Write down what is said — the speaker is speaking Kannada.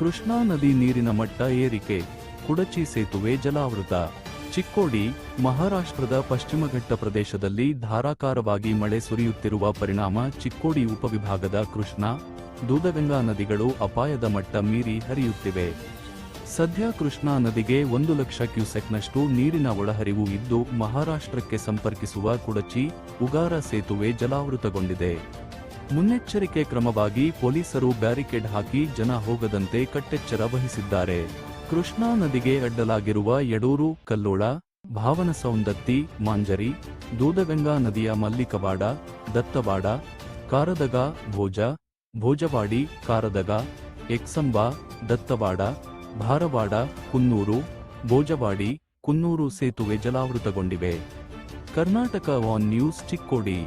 ಕೃಷ್ಣಾ ನದಿ ನೀರಿನ ಮಟ್ಟ ಏರಿಕೆ, ಕುಡಚಿ ಸೇತುವೆ ಜಲಾವೃತ. ಚಿಕ್ಕೋಡಿ, ಮಹಾರಾಷ್ಟ್ರದ ಪಶ್ಚಿಮಘಟ್ಟ ಪ್ರದೇಶದಲ್ಲಿ ಧಾರಾಕಾರವಾಗಿ ಮಳೆ ಸುರಿಯುತ್ತಿರುವ ಪರಿಣಾಮ ಚಿಕ್ಕೋಡಿ ಉಪವಿಭಾಗದ ಕೃಷ್ಣಾ, ದೂದಗಂಗಾ ನದಿಗಳು ಅಪಾಯದ ಮಟ್ಟ ಮೀರಿ ಹರಿಯುತ್ತಿವೆ. ಸದ್ಯ ಕೃಷ್ಣಾ ನದಿಗೆ ಒಂದು ಲಕ್ಷ ಕ್ಯೂಸೆಕ್ನಷ್ಟು ನೀರಿನ ಒಳಹರಿವು ಇದ್ದು ಮಹಾರಾಷ್ಟ್ರಕ್ಕೆ ಸಂಪರ್ಕಿಸುವ ಕುಡಚಿ, ಉಗಾರ ಸೇತುವೆ ಜಲಾವೃತಗೊಂಡಿದೆ. ಮುನ್ನೆಚ್ಚರಿಕೆ ಕ್ರಮವಾಗಿ ಪೊಲೀಸರು ಬ್ಯಾರಿಕೇಡ್ ಹಾಕಿ ಜನ ಹೋಗದಂತೆ ಕಟ್ಟೆಚ್ಚರ ವಹಿಸಿದ್ದಾರೆ. ಕೃಷ್ಣಾ ನದಿಗೆ ಅಡ್ಡಲಾಗಿರುವ ಯಡೂರು, ಕಲ್ಲೋಳ ಭಾವನ ಸೌಂದತ್ತಿ ಮಾಂಜರಿ, ದೂದಗಂಗಾ ನದಿಯ ಮಲ್ಲಿಕವಾಡ, ದತ್ತವಾಡ, ಕಾರದಗ, ಭೋಜ, ಭೋಜವಾಡಿ, ಕಾರದಗ, ಎಕ್ಸಂಬ, ದತ್ತವಾಡ, ಭಾರವಾಡ, ಕುನ್ನೂರು, ಭೋಜವಾಡಿ, ಕುನ್ನೂರು ಸೇತುವೆ ಜಲಾವೃತಗೊಂಡಿವೆ. Karnataka one news Chikkodi.